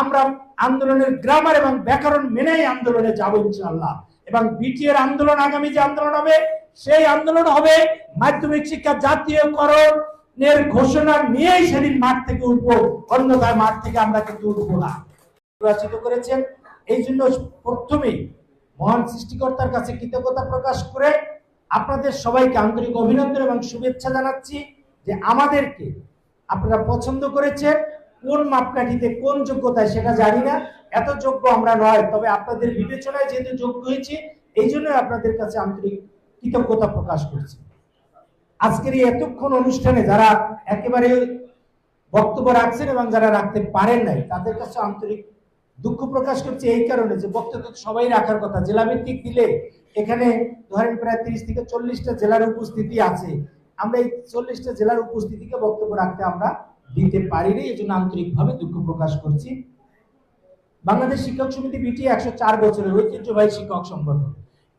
আমরা আন্দোলনের গ্রামার এবং ব্যাকরণ মেনেই আন্দোলনে যাব ইনশাল্লাহ এবং বিটিএর আন্দোলন আগামী যে আন্দোলন হবে, সেই আন্দোলন হবে মাধ্যমিক শিক্ষা জাতীয়করণের ঘোষণা নিয়েই সেদিন মাঠ থেকে উঠবো। অন্যথায় মাঠ থেকে আমরা কিন্তু উঠবো না। নির্বাচিত করেছেন। এই জন্য প্রথমেই মহান সৃষ্টিকর্তার কাছে কৃতজ্ঞতা প্রকাশ করে আপনাদের সবাইকে আন্তরিক অভিনন্দন এবং শুভেচ্ছা জানাচ্ছি যে আমাদেরকে আপনারা পছন্দ করেছেন। কোন মাপকাঠিতে কোন যোগ্যতায় সেটা জানি না। এত যোগ্য আমরা নয়, তবে আপনাদের বিবেচনায় যেহেতু যোগ্য হয়েছি, এই জন্য আপনাদের কাছে আন্তরিক কৃতজ্ঞতা প্রকাশ করছি। আজকের এই এতক্ষণ অনুষ্ঠানে যারা একেবারে বক্তব্য রাখছেন এবং যারা রাখতে পারেন নাই, তাদের কাছে আন্তরিক দুঃখ প্রকাশ করছি এই কারণে যে বক্তব্য সবাই রাখার কথা। জেলা ভিত্তিক দিলে এখানে ধরেন প্রায় তিরিশ থেকে চল্লিশটা জেলার উপস্থিতি আছে। আমরা এই চল্লিশটা জেলার উপস্থিতিকে বক্তব্য রাখতে আমরা দিতে পারিনি এই জন্য আন্তরিকভাবে দুঃখ প্রকাশ করছি। বাংলাদেশ শিক্ষক সমিতি বিটি একশো চার বছরের ঐতিহ্যবাহী শিক্ষক সংগঠন।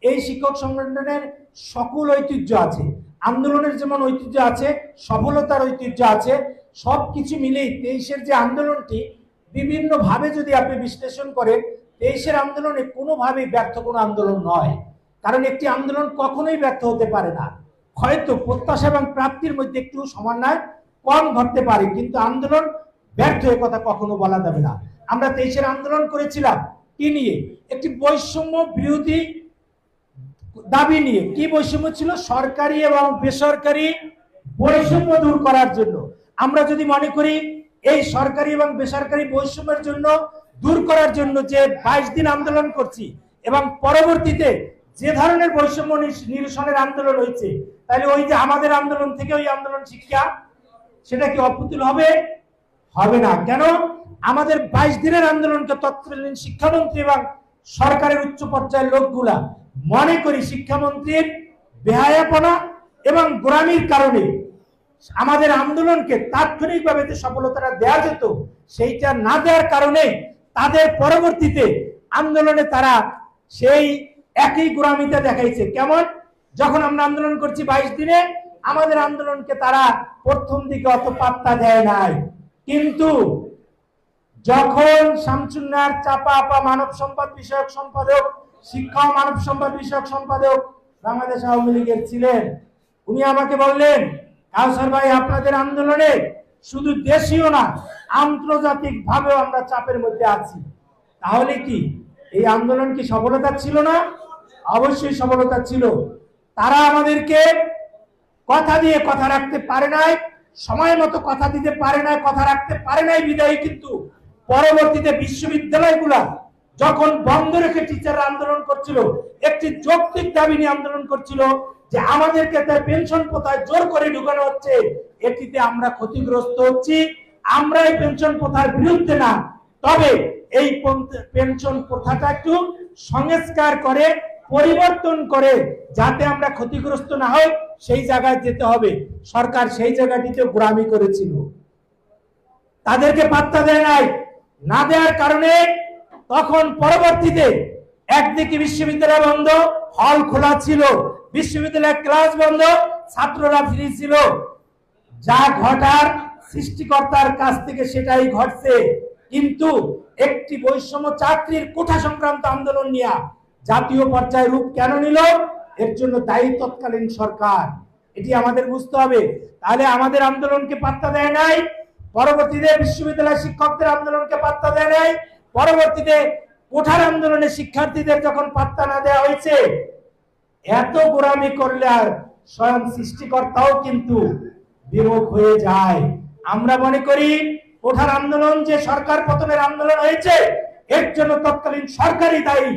এই শিক্ষক সংগঠনের সকল ঐতিহ্য আছে। আন্দোলনের যেমন ঐতিহ্য আছে, সফলতার ঐতিহ্য আছে সব কিছু মিলেই তেইশের যে আন্দোলনটি বিভিন্ন ভাবে যদি আপনি বিশ্লেষণ করেন, তেইশের আন্দোলনে কোনোভাবেই ব্যর্থ কোনো আন্দোলন নয়। কারণ একটি আন্দোলন কখনোই ব্যর্থ হতে পারে না। হয়তো প্রত্যাশা এবং প্রাপ্তির মধ্যে একটু সমন্বয় কম ঘটতে পারে, কিন্তু আন্দোলন ব্যর্থ এ কথা কখনো বলা যাবে না। আমরা তেইশের আন্দোলন করেছিলাম, কি নিয়ে? একটি বৈষম্য বিরোধী দাবি নিয়ে। কি বৈষম্য ছিল? সরকারি এবং বেসরকারি বৈষম্য দূর করার জন্য। আমরা যদি মনে করি, এই সরকারি এবং বেসরকারি বৈষম্যের জন্য দূর করার জন্য যে বাইশ দিন আন্দোলন করছি এবং পরবর্তীতে যে ধরনের বৈষম্য নির- নিরসনের আন্দোলন হয়েছে, তাহলে ওই যে আমাদের আন্দোলন থেকে ওই আন্দোলন শিক্ষা সেটা কি অপ্রতুল হবে? হবে না। কেন? আমাদের বাইশ দিনের আন্দোলনকে তৎকালীন শিক্ষামন্ত্রী এবং সরকারের উচ্চ পর্যায়ের লোকগুলা মনে করি শিক্ষামন্ত্রীর বেহায়াপনা এবং গোড়ামির কারণে আমাদের আন্দোলনকে তাৎক্ষণিকভাবে যে সফলতাটা দেওয়া যেত, সেইটা না দেওয়ার কারণে তাদের পরবর্তীতে আন্দোলনে তারা সেই একই গোড়ামিটা দেখাইছে। কেমন? যখন আমরা আন্দোলন করছি বাইশ দিনে আমাদের আন্দোলনকে তারা প্রথম দিকে অত পাত্তা দেয় নাই। কিন্তু যখন শামসুন্নার চাপা আপা মানব সম্পদ বিষয়ক সম্পাদক, শিক্ষা ও মানব সম্পদ বিষয়ক সম্পাদক বাংলাদেশ আওয়ামী লীগের ছিলেন, উনি আমাকে বললেন, কাউসার ভাই, আপনাদের আন্দোলনে শুধু দেশীয় না আন্তর্জাতিক ভাবেও আমরা চাপের মধ্যে আছি। তাহলে কি এই আন্দোলন কি সফলতা ছিল না? অবশ্যই সফলতা ছিল। তারা আমাদেরকে কথা দিয়ে কথা রাখতে পারে নাই, সময় মতো কথা দিতে পারে নাই, কথা রাখতে পারে নাই বিদায়ী, কিন্তু পরবর্তীতে বিশ্ববিদ্যালয়গুলা যখন বন্ধ রেখে টিচাররা আন্দোলন করছিল, একটি যৌক্তিক দাবি নিয়ে আন্দোলন করছিল যে আমাদেরকে তাই পেনশন প্রথায় জোর করে ঢুকানো হচ্ছে, এটিতে আমরা ক্ষতিগ্রস্ত হচ্ছি, আমরা এই পেনশন প্রথার বিরুদ্ধে না, তবে এই পেনশন প্রথাটা একটু সংস্কার করে পরিবর্তন করে যাতে আমরা ক্ষতিগ্রস্ত না হই, সেই জায়গায় যেতে হবে। সরকার সেই জায়গাটিতে গোড়ামি করেছিল। তাদেরকে পাত্তা দেয় নাই। না দেওয়ার কারণে তখন পরবর্তীতে একদিকে বিশ্ববিদ্যালয় বন্ধ, হল খোলা ছিল। বিশ্ববিদ্যালয়ের ক্লাস বন্ধ, ছাত্ররা ফ্রি ছিল যা ঘটার সৃষ্টিকর্তার কাছ থেকে সেটাই ঘটছে। কিন্তু একটি বৈষম্য চাকরির কোঠা সংক্রান্ত আন্দোলন নিয়ে জাতীয় পর্যায়ে রূপ কেন নিল? এর জন্য দায়ী তৎকালীন সরকার। এটি আমাদের বুঝতে হবে। তাহলে আমাদের আন্দোলনকে পাত্তা দেয় নাই। পরবর্তীতে বিশ্ববিদ্যালয় শিক্ষকদের আন্দোলনকে পাত্তা দেয় নাই। পরবর্তীতে কোঠার আন্দোলনে শিক্ষার্থীদের যখন পাত্তা না দেওয়া হয়েছে, এত গোড়ামি করলে আর স্বয়ং সৃষ্টিকর্তাও কিন্তু বিমুখ হয়ে যায়। আমরা মনে করি, কোঠার আন্দোলন যে সরকার পতনের আন্দোলন হয়েছে, এর জন্য তৎকালীন সরকারই দায়ী।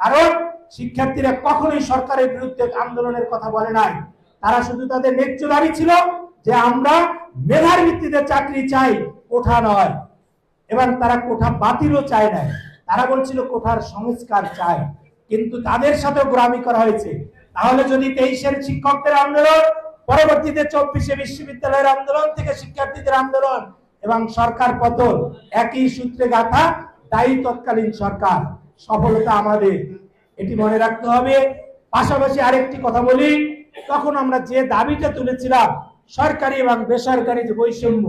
কারণ শিক্ষার্থীরা কখনোই সরকারের বিরুদ্ধে আন্দোলনের কথা বলে নাই। তারা শুধু তাদের ন্যায্য দাবি ছিল যে আমরা মেধার ভিত্তিতে চাকরি চাই, কোঠা নয়। এবং তারা কোঠা বাতিলও চায় না তারা বলছিল কোঠার সংস্কার চায়। কিন্তু তাদের সাথে গ্রামী করা হয়েছে। তাহলে যদি তেইশের শিক্ষকদের আন্দোলন, পরবর্তীতে চব্বিশে বিশ্ববিদ্যালয়ের আন্দোলন থেকে শিক্ষার্থীদের আন্দোলন এবং সরকার পতন, একই সূত্রে গাথা দায়ী তৎকালীন সরকার। সফলতা আমাদের। এটি মনে রাখতে হবে। পাশাপাশি আরেকটি কথা বলি, তখন আমরা যে দাবিটা তুলেছিলাম, সরকারি এবং বেসরকারি যে বৈষম্য,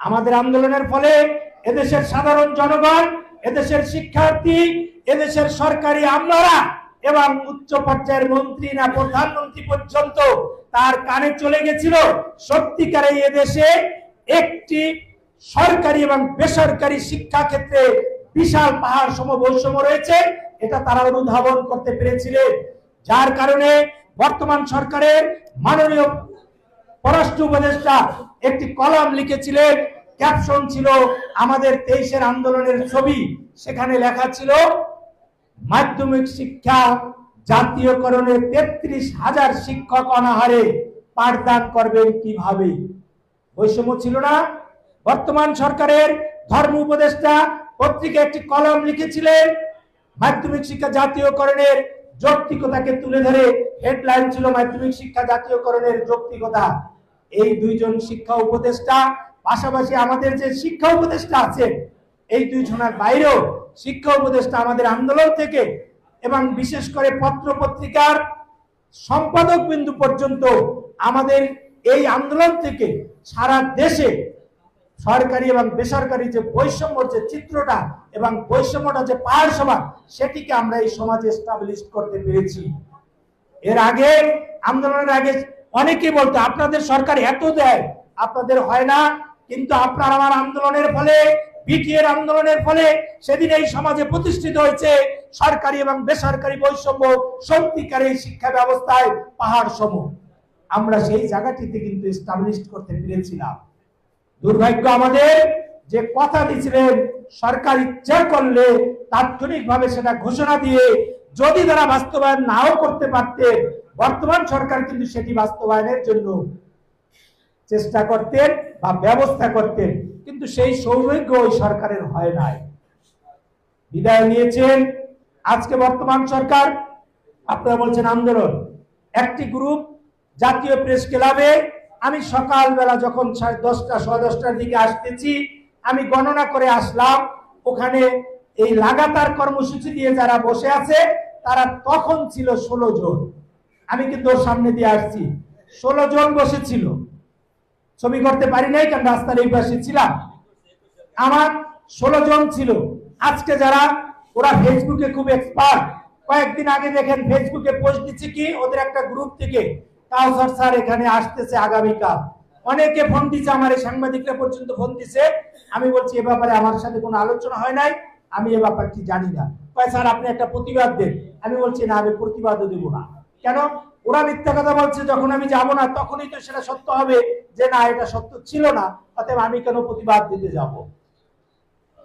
আমাদের আন্দোলনের ফলে এদেশের সাধারণ জনগণ, এদেশের শিক্ষার্থী, এদেশের সরকারি আমলারা এবং উচ্চ পর্যায়ের মন্ত্রী না প্রধানমন্ত্রী পর্যন্ত তার কানে চলে গেছিল, সত্যিকারে এদেশে একটি সরকারি এবং বেসরকারি শিক্ষা ক্ষেত্রে বিশাল পাহাড় সম বৈষম্য রয়েছে, এটা তারা অনুধাবন করতে পেরেছিলেন যার কারণে বর্তমান সরকারের মাননীয় পররাষ্ট্র উপদেষ্টা একটি কলাম লিখেছিলেন, ক্যাপশন ছিল আমাদের তেইশের আন্দোলনের ছবি। সেখানে লেখা ছিল, মাধ্যমিক শিক্ষা জাতীয়করণের তেত্রিশ হাজার শিক্ষক অনাহারে পাঠদান করবেন কীভাবে? বৈষম্য ছিল না। বর্তমান সরকারের ধর্ম উপদেষ্টা পত্রিকা একটি কলম লিখেছিলেন, মাধ্যমিক শিক্ষা জাতীয়করণের যৌক্তিকতাকে তুলে ধরে হেডলাইন ছিল মাধ্যমিক শিক্ষা জাতীয়করণের যৌক্তিকতা। এই দুইজন শিক্ষা উপদেষ্টা, পাশাপাশি আমাদের যে শিক্ষা উপদেষ্টা আছে এই দুইজনের বাইরেও শিক্ষা উপদেষ্টা আমাদের আন্দোলন থেকে এবং বিশেষ করে পত্র পত্রিকার সম্পাদক বিন্দু পর্যন্ত আমাদের এই আন্দোলন থেকে সারা দেশে সরকারি এবং বেসরকারি যে বৈষম্যর যে চিত্রটা এবং বৈষম্যটা যে পাহাড় সমান সেটিকে আমরা এই সমাজে এস্টাবলিশ করতে পেরেছি। এর আগে, আন্দোলনের আগে অনেকেই বলতো, আপনাদের সরকার এত দেয়, আপনাদের হয় না। কিন্তু আপনার আমার আন্দোলনের ফলে, বিটিএর আন্দোলনের ফলে সেদিন এই সমাজে প্রতিষ্ঠিত হয়েছে সরকারি এবং বেসরকারি বৈষম্য সত্যিকার এই শিক্ষা ব্যবস্থায় পাহাড় সমূহ। আমরা সেই জায়গাটিতে কিন্তু এস্টাবলিশ করতে পেরেছিলাম। দুর্ভাগ্য আমাদের যে কথা দিয়েছিলেন, সরকার ইচ্ছা করলে তাৎক্ষণিকভাবে সেটা ঘোষণা দিয়ে যদি তারা বাস্তবায়ন নাও করতে পারতেন, বর্তমান সরকার কিন্তু সেটি বাস্তবায়নের জন্য চেষ্টা করতেন বা ব্যবস্থা করতেন। কিন্তু সেই সৌভাগ্য ওই সরকারের হয় নাই। বিদায় নিয়েছেন আজকে বর্তমান সরকার। আপনারা বলছেন আন্দোলন। একটি গ্রুপ জাতীয় প্রেস ক্লাবে আমি সকালবেলা যখন সাড়ে দশটা, সাড়ে দশটার দিকে আসতেছি, আমি গণনা করে আসলাম, ওখানে এই লাগাতার কর্মসূচি দিয়ে যারা বসে আছে, তারা তখন ছিল ষোলো জন। আমি কিন্তু সামনে দিয়ে আসছি। ষোলো জন বসেছিল। ছবি করতে পারি নাই, কারণ রাস্তার এই পাশে ছিলাম। আমার ষোলো জন ছিল। আজকে যারা, ওরা ফেসবুকে খুব এক্সপার্ট কয়েকদিন আগে দেখেন ফেসবুকে পোস্ট দিচ্ছে কি? ওদের একটা গ্রুপ থেকে কাউসার স্যার এখানে আসতেছে আগামীকাল। অনেকে ফোন দিচ্ছে আমার, এই সাংবাদিকরা পর্যন্ত ফোন দিছে। আমি বলছি, এ ব্যাপারে আমার সাথে কোনো আলোচনা হয় নাই। আমি এ ব্যাপারটি জানি না। কয়, স্যার, আপনি একটা প্রতিবাদ দেন। আমি বলছি, না, আমি প্রতিবাদও দেব না। কেন? ওরা মিথ্যা কথা বলছে, যখন আমি যাব না, তখনই তো সেটা সত্য হবে। যে, না, এটা সত্য ছিল না, অতএব আমি কেন প্রতিবাদ দিতে যাব?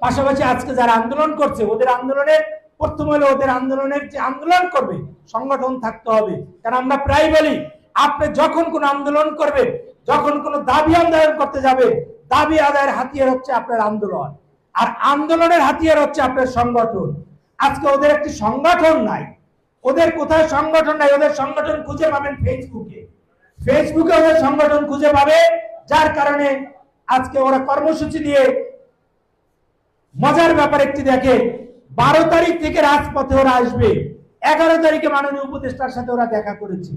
পাশাপাশি আজকে যারা আন্দোলন করছে, ওদের আন্দোলনের, প্রথম হলো ওদের আন্দোলনের যে আন্দোলন করবে, সংগঠন থাকতে হবে। কারণ আমরা প্রায় বলি আপনি যখন কোন আন্দোলন করবেন, যখন কোন দাবি আন্দোলন করতে যাবে দাবি আদায়ের হাতিয়ার হচ্ছে আপনার আন্দোলন। আর আন্দোলনের হাতিয়ার হচ্ছে আপনার সংগঠন। আজকে ওদের একটি সংগঠন নাই। ওদের কোথায় সংগঠন নাই? ওদের সংগঠন খুঁজে পাবেন ফেসবুকে ফেসবুকে ওদের সংগঠন খুঁজে পাবে, যার কারণে আজকে ওরা কর্মসূচি দিয়ে মজার ব্যাপার একটি দেখে, বারো তারিখ থেকে রাজপথে ওরা আসবে। এগারো তারিখে মাননীয় উপদেষ্টার সাথে ওরা দেখা করেছে।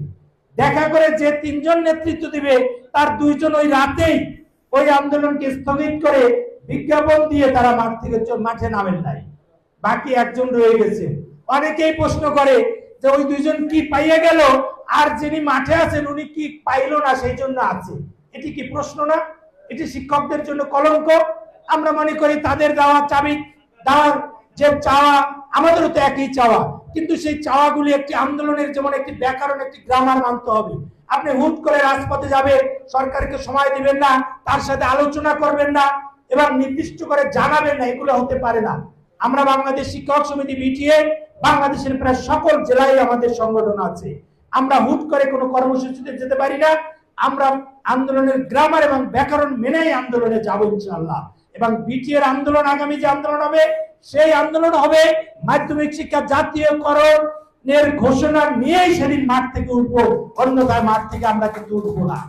দেখা করে যে তিনজন নেতৃত্ব দিবে, তার দুইজন ওই রাতেই ওই আন্দোলনকে স্থগিত করে বিজ্ঞাপন দিয়ে তারা মাঠ থেকে মাঠে নামেন নাই। বাকি একজন রয়ে গেছে। অনেকেই প্রশ্ন করে যে ওই দুইজন কি পাইয়ে গেল? আর যিনি মাঠে আছেন, উনি কি পাইলো না? সেই জন্য আছে। এটি কি প্রশ্ন না? এটি শিক্ষকদের জন্য কলঙ্ক। আমরা মনে করি তাদের দেওয়া চাবি, দেওয়ার যে চাওয়া আমাদেরও তো একই চাওয়া। কিন্তু সেই চাওয়াগুলি একটি আন্দোলনের যেমন একটি ব্যাকরণ, একটি গ্রামার মানতে হবে। আপনি হুট করে রাজপথে যাবেন সরকারকে সময় দিবেন না, তার সাথে আলোচনা করবেন না, এবং নির্দিষ্ট করে জানাবেন না, এগুলো হতে পারে না। আমরা বাংলাদেশ শিক্ষক সমিতি বিটিএ, বাংলাদেশের প্রায় সকল জেলায় আমাদের সংগঠন আছে। আমরা হুট করে কোনো কর্মসূচিতে যেতে পারি না। আমরা আন্দোলনের গ্রামার এবং ব্যাকরণ মেনেই আন্দোলনে যাব ইনশাল্লাহ এবং বিটিএর আন্দোলন, আগামী যে আন্দোলন হবে সেই আন্দোলন হবে। মাধ্যমিক শিক্ষা জাতীয়করণের ঘোষণা নিয়েই সেদিন মাঠ থেকে উঠবো। অন্যথায় মাঠ থেকে আমরা কিন্তু উঠবো না।